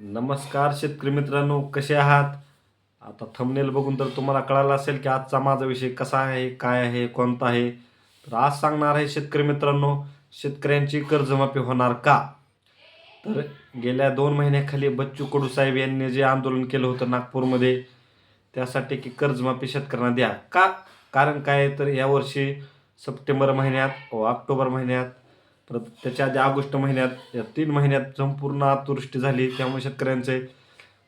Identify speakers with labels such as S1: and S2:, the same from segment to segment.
S1: नमस्कार शेतकरी मित्रांनो कसे आहात? आता थंबनेल बघून तर तुम्हाला कळालं असेल की आजचा माझा विषय कसा आहे काय आहे कोणता आहे? तर आज सांगणार आहे शेतकरी मित्रांनो शेतकऱ्यांची कर्जमाफी होणार का? तर गेल्या दोन महिन्याखाली बच्चू कडू साहेब यांनी जे आंदोलन केलं होतं नागपूरमध्ये त्यासाठी की कर्जमाफी शेतकऱ्यांना द्या. का? कारण काय आहे तर यावर्षी सप्टेंबर महिन्यात व ऑक्टोबर महिन्यात परत त्याच्या आधी ऑगस्ट महिन्यात या तीन महिन्यात संपूर्ण अतिवृष्टी झाली. त्यामुळे शेतकऱ्यांचे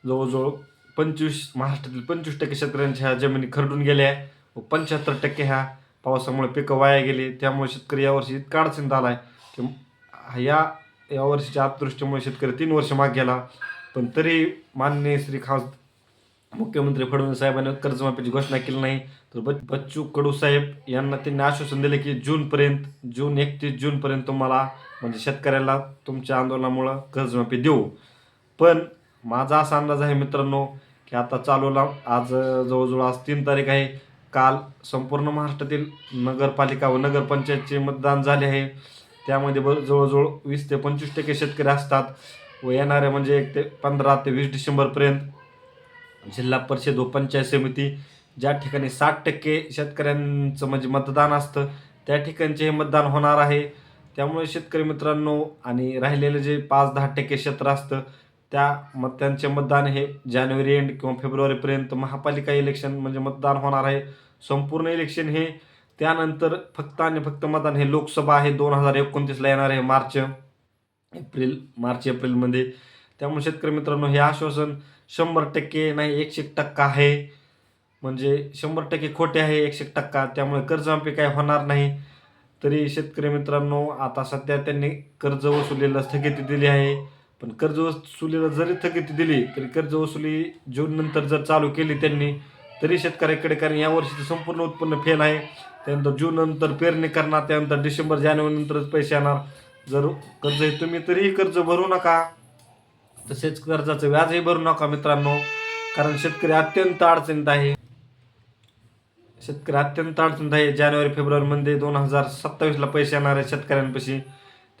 S1: जवळजवळ पंचवीस महाराष्ट्रातील पंचवीस टक्के शेतकऱ्यांच्या ह्या जमिनी खरडून गेल्या. व पंच्याहत्तर टक्के ह्या पावसामुळे पिकं वाया गेली. त्यामुळे शेतकरी यावर्षी इतका अडचणीत आला आहे की या यावर्षीच्या अतिवृष्टीमुळे शेतकरी तीन वर्ष माग गेला. पण तरी माननीय श्री खास मुख्यमंत्री फडणवीस साहेबांनी कर्जमाफीची घोषणा केली नाही. तर बच्चू कडू साहेब यांना त्यांनी आश्वासन दिले की जूनपर्यंत जून एकतीस जूनपर्यंत तुम्हाला म्हणजे शेतकऱ्याला तुमच्या आंदोलनामुळं कर्जमाफी देऊ. पण माझा असा अंदाज आहे मित्रांनो की आता चालूला आज जवळजवळ आज तीन तारीख आहे. काल संपूर्ण महाराष्ट्रातील नगरपालिका व नगरपंचायतचे मतदान झाले आहे. त्यामध्ये ब जवळजवळ वीस ते पंचवीस टक्के शेतकरी असतात. व येणारे म्हणजे एक ते पंधरा ते वीस डिसेंबरपर्यंत जिल्हा परिषद व पंचायत समिती ज्या ठिकाणी साठ टक्के शेतकऱ्यांचं म्हणजे मतदान असतं त्या ठिकाणचे हे मतदान होणार आहे. त्यामुळे शेतकरी मित्रांनो आणि राहिलेलं जे पाच दहा टक्के क्षेत्र असतं त्या मत त्यांचे मतदान हे जानेवारी एंड किंवा फेब्रुवारीपर्यंत महापालिका इलेक्शन म्हणजे मतदान होणार आहे. संपूर्ण इलेक्शन हे त्यानंतर फक्त आणि फक्त मतदान हे लोकसभा आहे. दोन हजार एकोणतीसला येणार आहे मार्च एप्रिल मार्च एप्रिलमध्ये. त्यामुळे शेतकरी मित्रांनो हे आश्वासन शंभर टक्के नाही एकशे एक टक्का आहे. म्हणजे शंभर टक्के खोटे आहे एकशे एक टक्का. त्यामुळे कर्जमाफी काय होणार नाही. तरी शेतकरी मित्रांनो आता सध्या त्यांनी कर्ज वसुलीला स्थगिती दिली आहे. पण कर्ज वसुलीला जरी स्थगिती दिली तरी कर्ज वसुली जून नंतर जर चालू केली त्यांनी तरी शेतकऱ्याकडे कारण या वर्षीचं संपूर्ण उत्पन्न फेल आहे. त्यानंतर जून नंतर पेरणी करणार त्यानंतर डिसेंबर जानेवारी नंतरच पैसे येणार. जर कर्ज हे तुम्ही तरीही कर्ज भरू नका. तसेच कर्जाचं व्याजही भरू नका मित्रांनो कारण शेतकरी अत्यंत अडचणीत आहे. शेतकरी अत्यंत अडचणीत आहे. जानेवारी फेब्रुवारीमध्ये दोन हजार सत्तावीसला पैसे येणार आहे शेतकऱ्यांपाशी.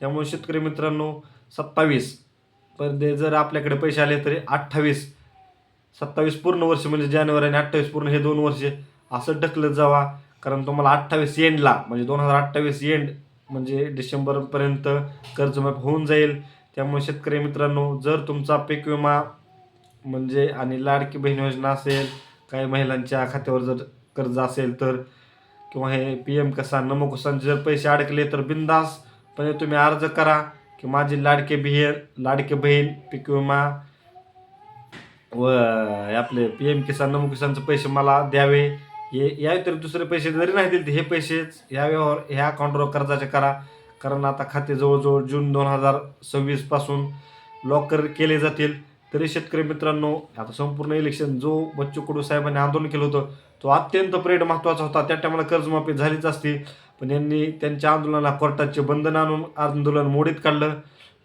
S1: त्यामुळे शेतकरी मित्रांनो सत्तावीस पण ते जर आपल्याकडे पैसे आले तरी अठ्ठावीस. सत्तावीस पूर्ण वर्ष म्हणजे जानेवारी आणि अठ्ठावीस पूर्ण हे दोन वर्ष असं ढकलत जावा कारण तुम्हाला अठ्ठावीस एंडला म्हणजे दोन हजार अठ्ठावीस एंड म्हणजे डिसेंबरपर्यंत कर्जमाफ होऊन जाईल. त्यामुळे शेतकरी मित्रांनो जर तुमचा पीक विमा म्हणजे आणि लाडकी बहीण योजना असेल काही महिलांच्या खात्यावर जर कर्ज असेल तर किंवा हे पी एम किसान नमो किसानचे जर पैसे अडकले तर बिंदासपणे तुम्ही अर्ज करा की माझी लाडके बिहेर लाडके बहीण पीक विमा व आपले पी एम किसान नमो किसानचे पैसे मला द्यावे. हे या इतर दुसरे पैसे जरी नाही दिले हे पैसेच ह्या व्यवहार ह्या अकाउंटवर कर्जाचे करा. कारण आता खाते जवळजवळ जून दोन हजार सव्वीसपासून लॉकर केले जातील. तरी शेतकरी मित्रांनो आता संपूर्ण इलेक्शन जो बच्चू कडू साहेबांनी आंदोलन केलं होतं तो अत्यंत परेड महत्त्वाचा होता. त्या टायमाला कर्जमाफी झालीच असती. पण यांनी त्यांच्या आंदोलनाला कोर्टाचे बंधन आणून आंदोलन मोडीत काढलं.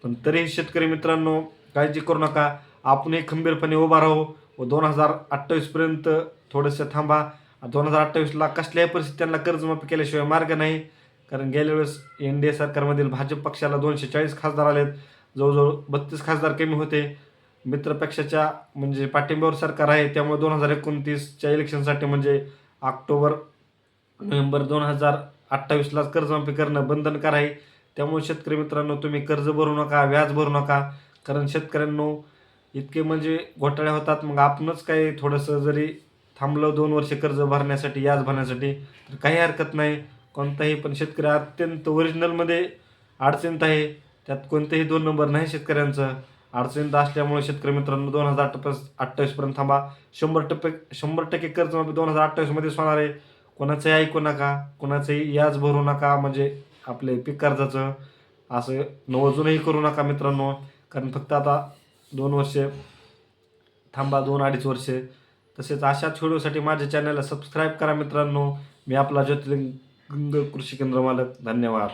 S1: पण तरीही शेतकरी मित्रांनो काळजी करू नका. आपणही खंबीरपणे उभा राहू. व दोन हजार अठ्ठावीसपर्यंत थोडंसं थांबा. दोन हजार अठ्ठावीसला कसल्याही परिस्थिती त्यांना कर्जमाफी केल्याशिवाय मार्ग नाही. कारण गेल्या वेळेस एन डी ए सरकारमधील भाजप पक्षाला दोनशे चाळीस खासदार आलेत. जवळजवळ बत्तीस खासदार कमी होते. मित्रपक्षाच्या म्हणजे पाठिंब्यावर सरकार आहे. त्यामुळे दोन हजार एकोणतीसच्या इलेक्शनसाठी म्हणजे ऑक्टोबर नोव्हेंबर दोन हजार अठ्ठावीसलाच कर्जमाफी करणं बंधनकार आहे. त्यामुळे शेतकरी मित्रांनो तुम्ही कर्ज भरू नका व्याज भरू नका. कारण शेतकऱ्यांनो इतके म्हणजे घोटाळे होतात. मग आपणच काही थोडंसं जरी थांबलं दोन वर्ष कर्ज भरण्यासाठी व्याज भरण्यासाठी तर काही हरकत नाही. कोणताही पण शेतकरी अत्यंत ओरिजिनलमध्ये अडचणीत आहे. त्यात कोणतेही दोन नंबर नाही शेतकऱ्यांचं. अडचणीत असल्यामुळे शेतकरी मित्रांनो दोन हजार अठ्ठावीस अठ्ठावीसपर्यंत थांबा. शंभर टक्के शंभर टक्के कर्जमाफी दोन हजार अठ्ठावीसमध्येच होणार आहे. कोणाचंही ऐकू नका कोणाचंही याज भरू नका म्हणजे आपले पीक कर्जाचं असं नवजूनही करू नका मित्रांनो. कारण फक्त आता दोन वर्षे थांबा दोन अडीच वर्षे. तसेच अशाच व्हिडिओसाठी माझ्या चॅनलला सबस्क्राईब करा मित्रांनो. मी आपला ज्योतिर्लिंग कृषी केंद्र मालक धन्यवाद.